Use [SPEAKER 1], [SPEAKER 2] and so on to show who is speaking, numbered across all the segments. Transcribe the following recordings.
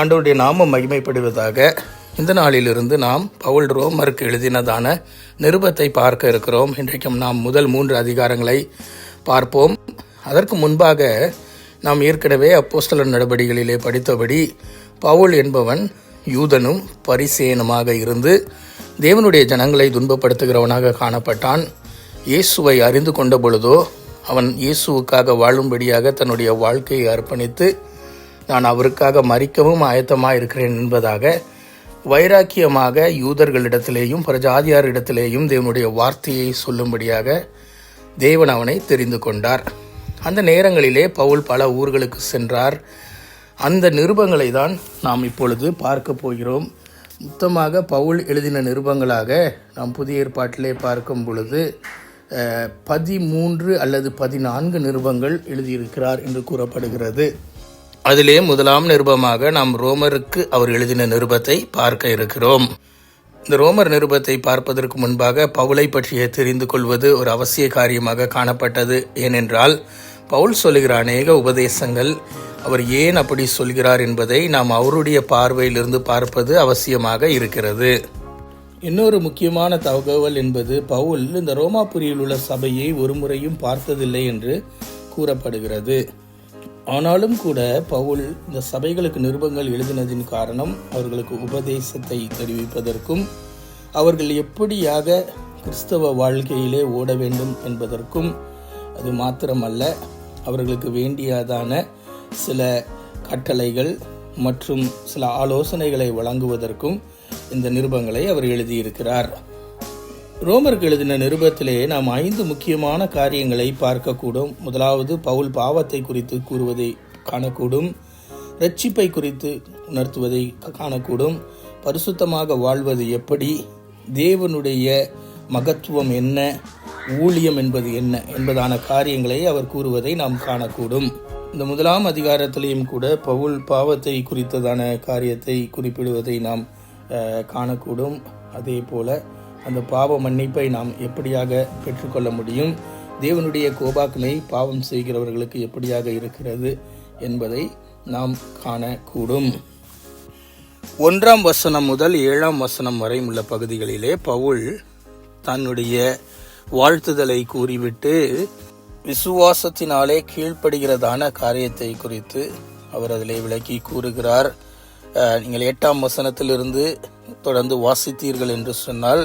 [SPEAKER 1] ஆண்டவருடைய நாமம் மகிமைப்படுவதாக இந்த நாளிலிருந்து நாம் பவுல் ரோமருக்கு எழுதினதான நிருபத்தை பார்க்க இருக்கிறோம். இன்றைக்கும் நாம் முதல் மூன்று அதிகாரங்களை பார்ப்போம். அதற்கு முன்பாக நாம் ஏற்கனவே அப்போஸ்தலர் நடபடிகளிலே படித்தபடி பவுல் என்பவன் யூதனும் பரிசேனமாக இருந்து தேவனுடைய ஜனங்களை துன்பப்படுத்துகிறவனாக காணப்பட்டான். இயேசுவை அறிந்து கொண்ட பொழுதோ அவன் இயேசுவுக்காக வாழும்படியாக தன்னுடைய வாழ்க்கையை அர்ப்பணித்து நான் அவருக்காக மறிக்கவும் ஆயத்தமாக இருக்கிறேன் என்பதாக வைராக்கியமாக யூதர்களிடத்திலேயும் பிரஜாதியாரிடத்திலேயும் தேவனுடைய வார்த்தையை சொல்லும்படியாக தேவன் அவனை தெரிந்து கொண்டார். அந்த நேரங்களிலே பவுல் பல ஊர்களுக்கு சென்றார். அந்த நிருபங்களை தான் நாம் இப்பொழுது பார்க்க போகிறோம். மொத்தமாக பவுல் எழுதின நிருபங்களாக நாம் புதிய ஏற்பாட்டிலே பார்க்கும் பொழுது பதிமூன்று அல்லது பதினான்கு நிருபங்கள் எழுதியிருக்கிறார் என்று கூறப்படுகிறது. அதிலே முதலாம் நிருபமாக நாம் ரோமருக்கு அவர் எழுதின நிருபத்தை பார்க்க இருக்கிறோம். இந்த ரோமர் நிருபத்தை பார்ப்பதற்கு முன்பாக பவுலை பற்றிய தெரிந்து கொள்வது ஒரு அவசிய காரியமாக காணப்பட்டது. ஏனென்றால் பவுல் சொல்லுகிற அநேக உபதேசங்கள் அவர் ஏன் அப்படி சொல்கிறார் என்பதை நாம் அவருடைய பார்வையிலிருந்து பார்ப்பது அவசியமாக இருக்கிறது. இன்னொரு முக்கியமான தகவல் என்பது பவுல் இந்த ரோமாபுரியில் உள்ள சபையை ஒரு முறையும் பார்த்ததில்லை என்று கூறப்படுகிறது. ஆனாலும் கூட பவுல் இந்த சபைகளுக்கு நிருபங்கள் எழுதினதின் காரணம் அவர்களுக்கு உபதேசத்தை தெரிவிப்பதற்கும் அவர்கள் எப்படியாக கிறிஸ்தவ வாழ்க்கையிலே ஓட வேண்டும் என்பதற்கும் அது மாத்திரமல்ல அவர்களுக்கு வேண்டியதான சில கட்டளைகள் மற்றும் சில ஆலோசனைகளை வழங்குவதற்கும் இந்த நிருபங்களை அவர் எழுதியிருக்கிறார். ரோமருக்கு எழுதின நிருபத்திலே நாம் ஐந்து முக்கியமான காரியங்களை பார்க்கக்கூடும். முதலாவது பவுல் பாவத்தை குறித்து கூறுவதை காணக்கூடும். ரட்சிப்பை குறித்து உணர்த்துவதை காணக்கூடும். பரிசுத்தமாக வாழ்வது எப்படி? தேவனுடைய மகத்துவம் என்ன? ஊழியம் என்பது என்ன? என்பதான காரியங்களை அவர் கூறுவதை நாம் காணக்கூடும். இந்த முதலாம் அதிகாரத்திலேயும் கூட பவுல் பாவத்தை குறித்ததான காரியத்தை குறிப்பிடுவதை நாம் காணக்கூடும். அதே போல அந்த பாவ மன்னிப்பை நாம் எப்படியாக பெற்றுக்கொள்ள முடியும்? தேவனுடைய கோபாக்கினை பாவம் செய்கிறவர்களுக்கு எப்படியாக இருக்கிறது என்பதை நாம் காணக்கூடும். ஒன்றாம் வசனம் முதல் ஏழாம் வசனம் வரை உள்ள பகுதிகளிலே பவுல் தன்னுடைய வாழ்த்துதலை கூறிவிட்டு விசுவாசத்தினாலே கீழ்ப்படுகிறதான காரியத்தை குறித்து அவர் அதிலே விளக்கி கூறுகிறார். நீங்கள் எட்டாம் வசனத்திலிருந்து தொடர்ந்து வாசித்தீர்கள் என்று சொன்னால்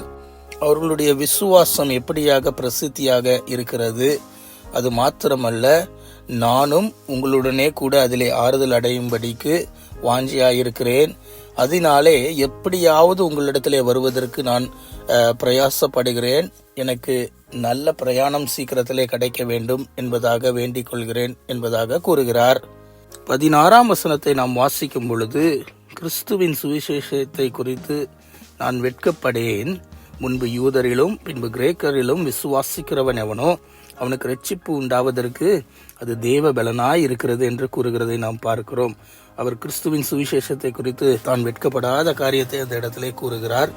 [SPEAKER 1] அவர்களுடைய விசுவாசம் எப்படியாக பிரசித்தியாக இருக்கிறது? அது மாத்திரமல்ல நானும் உங்களுடனே கூட அதிலே ஆறுதல் அடையும்படிக்கு வாஞ்சியாயிருக்கிறேன். அதனாலே எப்படியாவது உங்களிடத்திலே வருவதற்கு நான் பிரயாசப்படுகிறேன். எனக்கு நல்ல பிரயாணம் சீக்கிரத்திலே கிடைக்க வேண்டும் என்பதாக வேண்டிக் கொள்கிறேன் என்பதாக கூறுகிறார். பதினாறாம் வசனத்தை நாம் வாசிக்கும் பொழுது கிறிஸ்துவின் சுவிசேஷத்தை குறித்து நான் வெட்கப்படேன். முன்பு யூதரிலும் பின்பு கிரேக்கரிலும் விசுவாசிக்கிறவன் எவனோ அவனுக்கு ரட்சிப்பு உண்டாவதற்கு அது தேவ பலனாய் இருக்கிறது என்று கூறுகிறதை நாம் பார்க்கிறோம். அவர் கிறிஸ்துவின் சுவிசேஷத்தை குறித்து தான் வெட்கப்படாத காரியத்தை அந்த இடத்திலே கூறுகிறார்.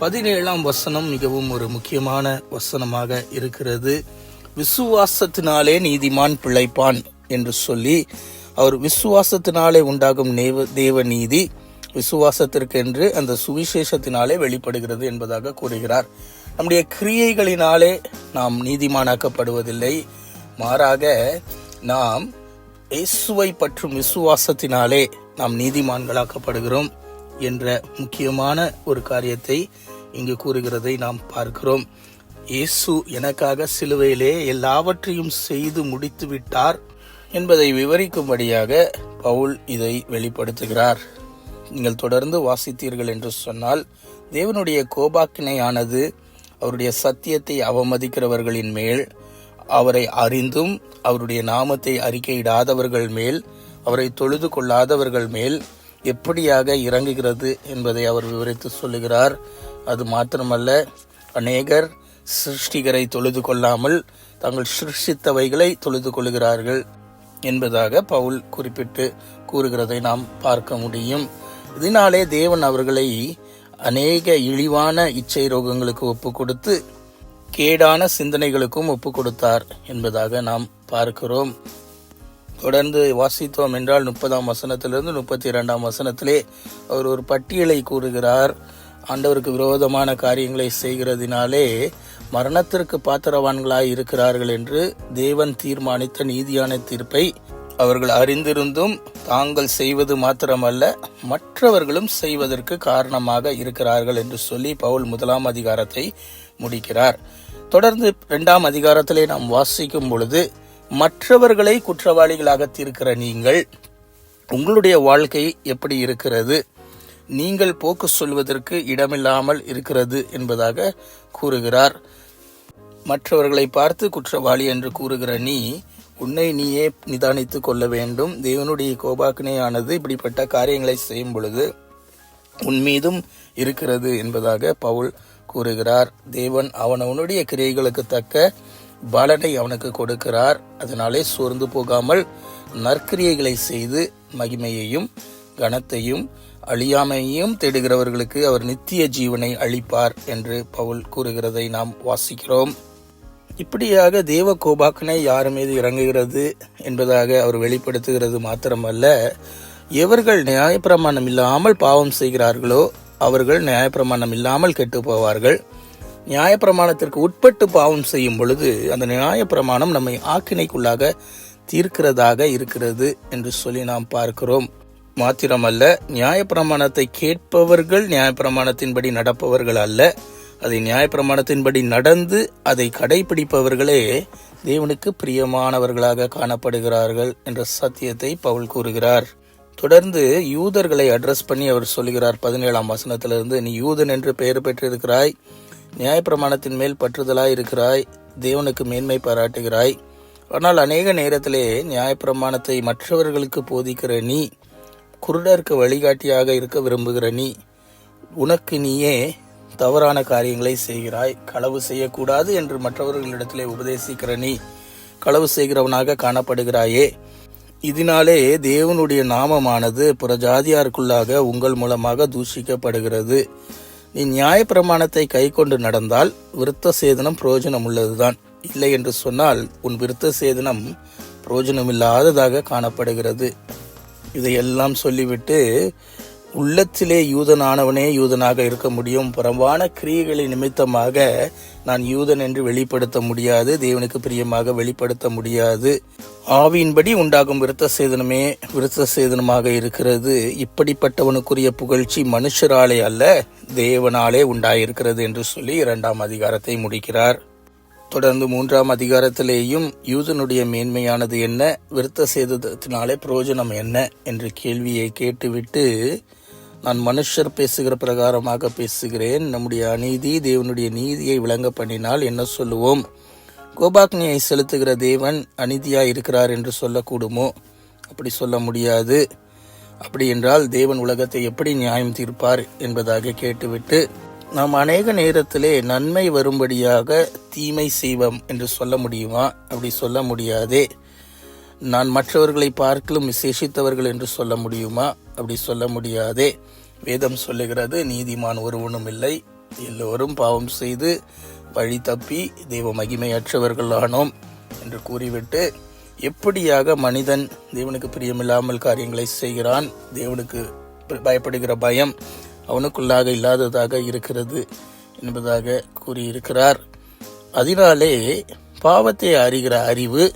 [SPEAKER 1] பதினேழாம் வசனம் மிகவும் ஒரு முக்கியமான வசனமாக இருக்கிறது. விசுவாசத்தினாலே நீதிமான் பிழைப்பான் என்று சொல்லி அவர் விசுவாசத்தினாலே உண்டாகும் தேவ தேவ நீதி விசுவாசத்திற்கென்று அந்த சுவிசேஷத்தினாலே வெளிப்படுகிறது என்பதாக கூறுகிறார். நம்முடைய கிரியைகளினாலே நாம் நீதிமானாக்கப்படுவதில்லை. மாறாக நாம் இயேசுவை பற்றும் விசுவாசத்தினாலே நாம் நீதிமான்களாக்கப்படுகிறோம் என்ற முக்கியமான ஒரு காரியத்தை இங்கு கூறுகிறதை நாம் பார்க்கிறோம். இயேசு எனக்காக சிலுவையிலே எல்லாவற்றையும் செய்து முடித்து விட்டார் என்பதை விவரிக்கும்படியாக பவுல் இதை வெளிப்படுத்துகிறார். நீங்கள் தொடர்ந்து வாசித்தீர்கள் என்று சொன்னால் தேவனுடைய கோபாக்கினையானது அவருடைய சத்தியத்தை அவமதிக்கிறவர்களின் மேல் அவரை அறிந்தும் அவருடைய நாமத்தை அறிக்கையிடாதவர்கள் மேல் அவரை தொழுது கொள்ளாதவர்கள் மேல் எப்படியாக இறங்குகிறது என்பதை அவர் விவரித்து சொல்லுகிறார். அது மாத்திரமல்ல அநேகர் சிருஷ்டிகரை தொழுது கொள்ளாமல் தங்கள் சிருஷ்டித்தவைகளை தொழுது கொள்கிறார்கள் என்பதாக பவுல் குறிப்பிட்டு கூறுகிறதை நாம் பார்க்க முடியும். இதனாலே தேவன் அவர்களை அநேக இழிவான இச்சை ரோகங்களுக்கு ஒப்பு கொடுத்து கேடான சிந்தனைகளுக்கும் ஒப்பு கொடுத்தார் என்பதாக நாம் பார்க்கிறோம். தொடர்ந்து வாசித்தோம் என்றால் முப்பதாம் வசனத்திலிருந்து முப்பத்தி இரண்டாம் வசனத்திலே அவர் ஒரு பட்டியலை கூறுகிறார். ஆண்டவருக்கு விரோதமான காரியங்களை செய்கிறதினாலே மரணத்திற்கு பாத்திரவான்களாய் இருக்கிறார்கள் என்று தேவன் தீர்மானித்த நீதியான தீர்ப்பை அவர்கள் அறிந்திருந்தும் தாங்கள் செய்வது மாத்திரமல்ல மற்றவர்களும் செய்வதற்கு காரணமாக இருக்கிறார்கள் என்று சொல்லி பவுல் முதலாம் அதிகாரத்தை முடிக்கிறார். தொடர்ந்து இரண்டாம் அதிகாரத்திலே நாம் வாசிக்கும் பொழுது மற்றவர்களை குற்றவாளிகளாக தீர்க்கிற நீங்கள் உங்களுடைய வாழ்க்கை எப்படி இருக்கிறது? நீங்கள் போக்கு சொல்வதற்கு இடமில்லாமல் இருக்கிறது என்பதாக கூறுகிறார். மற்றவர்களை பார்த்து குற்றவாளி என்று கூறுகிற நீ உன்னை நீயே நிதானித்துக் கொள்ள வேண்டும். தேவனுடைய கோபாக்கினையானது இப்படிப்பட்ட காரியங்களை செய்யும் பொழுது உன் மீதும் இருக்கிறது என்பதாக பவுல் கூறுகிறார். தேவன் அவனவனுடைய கிரியைகளுக்கு தக்க பலனை அவனுக்கு கொடுக்கிறார். அதனாலே சோர்ந்து போகாமல் நற்கிரியைகளை செய்து மகிமையையும் கனத்தையும் அழியாமையையும் தேடுகிறவர்களுக்கு அவர் நித்திய ஜீவனை அளிப்பார் என்று பவுல் கூறுகிறதை நாம் வாசிக்கிறோம். இப்படியாக தேவ கோபாக்கனை யார் மீது இறங்குகிறது என்பதாக அவர் வெளிப்படுத்துகிறது மாத்திரமல்ல. எவர்கள் நியாயப்பிரமாணம் இல்லாமல் பாவம் செய்கிறார்களோ அவர்கள் நியாயப்பிரமாணம் இல்லாமல் கெட்டு போவார்கள். நியாயப்பிரமாணத்திற்கு உட்பட்டு பாவம் செய்யும் பொழுது அந்த நியாயப்பிரமாணம் நம்மை ஆக்கினைக்குள்ளாக தீர்க்கிறதாக இருக்கிறது என்று சொல்லி நாம் பார்க்கிறோம். மாத்திரமல்ல நியாயப்பிரமாணத்தை கேட்பவர்கள் நியாயப்பிரமாணத்தின்படி நடப்பவர்கள் அல்ல. அதை நியாயப்பிரமாணத்தின்படி நடந்து அதை கடைபிடிப்பவர்களே தேவனுக்கு பிரியமானவர்களாக காணப்படுகிறார்கள் என்ற சத்தியத்தை பவுல் கூறுகிறார். தொடர்ந்து யூதர்களை அட்ரஸ் பண்ணி அவர் சொல்லுகிறார் பதினேழாம் வசனத்திலிருந்து நீ யூதன் என்று பெயர் பெற்றிருக்கிறாய் நியாயப்பிரமாணத்தின் மேல் பற்றுதலாய் இருக்கிறாய் தேவனுக்கு மேன்மை பாராட்டுகிறாய். ஆனால் அநேக நேரத்திலே நியாயப்பிரமாணத்தை மற்றவர்களுக்கு போதிக்கிற நீ குருடருக்கு வழிகாட்டியாக இருக்க விரும்புகிற நீ உனக்கு நீயே தவறான காரியங்களை செய்கிறாய். களவு செய்யக்கூடாது என்று மற்றவர்களிடத்திலே உபதேசிக்கிற நீ களவு செய்கிறவனாக காணப்படுகிறாயே. இதனாலே தேவனுடைய நாமமானது புறஜாதியாருக்குள்ளாக உங்கள் மூலமாக தூஷிக்கப்படுகிறது. நீ நியாயப்பிரமாணத்தை கை கொண்டு நடந்தால் விருத்த சேதனம் பிரயோஜனம் உள்ளதுதான் இல்லை என்று சொன்னால் உன் விருத்த சேதனம் பிரயோஜனமில்லாததாக காணப்படுகிறது. இதையெல்லாம் சொல்லிவிட்டு உள்ளத்திலே யூதனானவனே யூதனாக இருக்க முடியும். புறம்பான கிரியைகளின் நிமித்தமாக நான் யூதன் என்று வெளிப்படுத்த முடியாது. தேவனுக்கு பிரியமாக வெளிப்படுத்த முடியாது. ஆவியின்படி உண்டாகும் விருத்த சேதனமே விருத்த சேதனமாக இருக்கிறது. இப்படிப்பட்டவனுக்குரிய புகழ்ச்சி மனுஷராலே அல்ல தேவனாலே உண்டாயிருக்கிறது என்று சொல்லி இரண்டாம் அதிகாரத்தை முடிக்கிறார். தொடர்ந்து மூன்றாம் அதிகாரத்திலேயும் யூதனுடைய மேன்மையானது என்ன விருத்த சேதத்தினாலே பிரயோஜனம் என்ன என்ற கேள்வியை கேட்டுவிட்டு நான் மனுஷர் பேசுகிற பிரகாரமாக பேசுகிறேன். நம்முடைய அநீதி தேவனுடைய நீதியை விளங்க பண்ணினால் என்ன சொல்லுவோம்? கோபாக்னியை செலுத்துகிற தேவன் அநீதியாக இருக்கிறார் என்று சொல்லக்கூடுமோ? அப்படி சொல்ல முடியாது. அப்படி என்றால் தேவன் உலகத்தை எப்படி நியாயம் தீர்ப்பார் என்பதாக கேட்டுவிட்டு நாம் அநேக நேரத்திலே நன்மை வரும்படியாக தீமை செய்வோம் என்று சொல்ல முடியுமா? அப்படி சொல்ல முடியாதே. நான் மற்றவர்களை பார்க்கலும் விசேஷித்தவர்கள் என்று சொல்ல முடியுமா? அப்படி சொல்ல முடியாதே. வேதம் சொல்லுகிறது நீதிமான் ஒருவனும் இல்லை. எல்லோரும் பாவம் செய்து வழி தப்பி தெய்வ மகிமையற்றவர்களானோம் என்று கூறிவிட்டு எப்படியாக மனிதன் தேவனுக்கு பிரியமில்லாமல் காரியங்களை செய்கிறான்? தேவனுக்கு பயப்படுகிற பயம் அவனுக்குள்ளாக இல்லாததாக இருக்கிறது என்பதாக கூறியிருக்கிறார். அதனாலே பாவத்தை அறிகிற அறிவு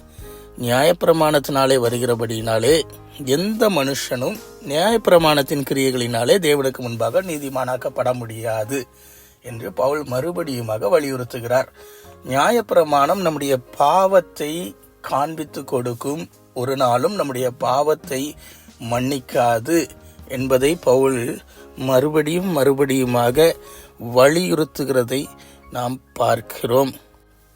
[SPEAKER 1] நியாயப்பிரமாணத்தினாலே வருகிறபடியினாலே எந்த மனுஷனும் நியாயப்பிரமாணத்தின் கிரியைகளினாலே தேவனுக்கு முன்பாக நீதிமானாக்கப்பட முடியாது என்று பவுல் மறுபடியுமாக வலியுறுத்துகிறார். நியாயப்பிரமாணம் நம்முடைய பாவத்தை காண்பித்து கொடுக்கும் ஒரு நாளும் நம்முடைய பாவத்தை மன்னிக்காது என்பதை பவுல் மறுபடியும் மறுபடியுமாக வலியுறுத்துகிறதை நாம் பார்க்கிறோம்.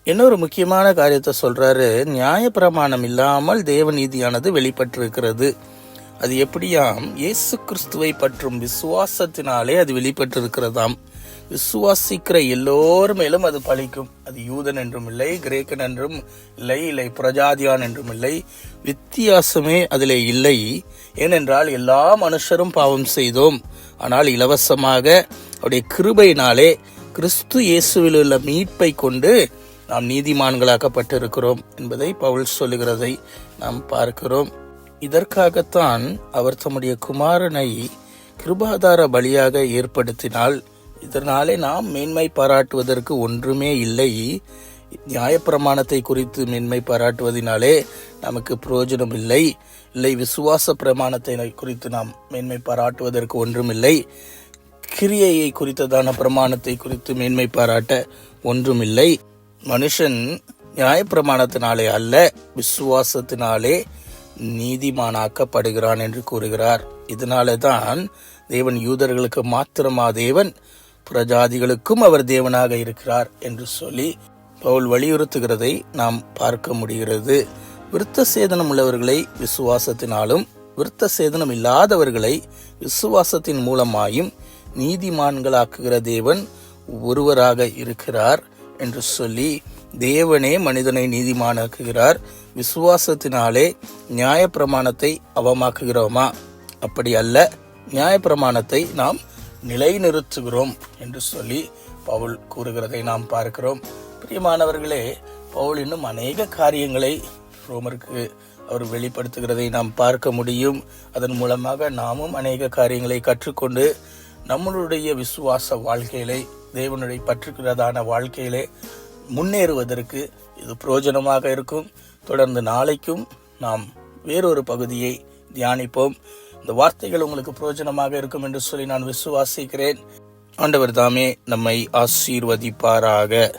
[SPEAKER 1] இன்னொரு முக்கியமான காரியத்தை சொல்றாரு. நியாயப்பிரமாணம் இல்லாமல் தேவநீதியானது வெளிப்பட்டிருக்கிறது. அது எப்படியாம்? இயேசு கிறிஸ்துவை பற்றும் விசுவாசத்தினாலே அது வெளிப்பட்டிருக்கிறதாம். விசுவாசிக்கிற எல்லோர் மேலும் அது பழிக்கும். அது யூதன் என்றும் இல்லை கிரேக்கன் என்றும் இல்லை இல்லை பிரஜாதியான் என்றும் இல்லை. வித்தியாசமே அதிலே இல்லை. ஏனென்றால் எல்லா மனுஷரும் பாவம் செய்தோம். ஆனால் இலவசமாக அவருடைய கிருபையினாலே கிறிஸ்து இயேசுவில் உள்ள மீட்பை கொண்டு நாம் நீதிமான்களாக்கப்பட்டிருக்கிறோம் என்பதை பவுல் சொல்லுகிறதை நாம் பார்க்கிறோம். இதற்காகத்தான் அவர் தம்முடைய குமாரனை கிருபாதார பலியாக ஏற்படுத்தினால் இதனாலே நாம் மேன்மை பாராட்டுவதற்கு ஒன்றுமே இல்லை. நியாயப்பிரமாணத்தை குறித்து மேன்மை பாராட்டுவதினாலே நமக்கு பிரயோஜனம் இல்லை. இல்லை விசுவாச பிரமாணத்தை குறித்து நாம் மேன்மை பாராட்டுவதற்கு ஒன்றுமில்லை. கிரியையை குறித்ததான பிரமாணத்தை குறித்து மேன்மை பாராட்ட ஒன்றுமில்லை. மனுஷன் நியாயப்பிரமாணத்தினாலே அல்ல விசுவாசத்தினாலே நீதிமானாக்கப்படுகிறான் என்று கூறுகிறார். இதனாலே தான் தேவன் யூதர்களுக்கு மாத்திரமா தேவன் பிரஜாதிகளுக்கும் அவர் தேவனாக இருக்கிறார் என்று சொல்லி பவுல் வலியுறுத்துகிறதை நாம் பார்க்க முடிகிறது. விருத்த சேதனம் உள்ளவர்களை விசுவாசத்தினாலும் விருத்த சேதனம் இல்லாதவர்களை விசுவாசத்தின் மூலமாயும் நீதிமான்களாக்குகிற தேவன் ஒருவராக இருக்கிறார். என்று சொல்லி தேவனே மனிதனை நீதிமானாக்குகிறார். விசுவாசத்தினாலே நியாயப்பிரமாணத்தை அவமாக்குகிறோமா? அப்படி அல்ல நியாயப்பிரமாணத்தை நாம் நிலைநிறுத்துகிறோம் என்று சொல்லி பவுல் கூறுகிறதை நாம் பார்க்கிறோம். பிரியமானவர்களே பவுல் இன்னும் அநேக காரியங்களை ரோமருக்கு அவர் வெளிப்படுத்துகிறதை நாம் பார்க்க முடியும். அதன் மூலமாக நாமும் அநேக காரியங்களை கற்றுக்கொண்டு நம்மளுடைய விசுவாச வாழ்க்கையிலே தேவனுடைய பற்றுக்கிறதான வாழ்க்கையிலே முன்னேறுவதற்கு இது பிரயோஜனமாக இருக்கும். தொடர்ந்து நாளைக்கும் நாம் வேறொரு பகுதியை தியானிப்போம். இந்த வார்த்தைகள் உங்களுக்கு பிரயோஜனமாக இருக்கும் என்று சொல்லி நான் விசுவாசிக்கிறேன். ஆண்டவர் தாமே நம்மை ஆசீர்வதிப்பாராக.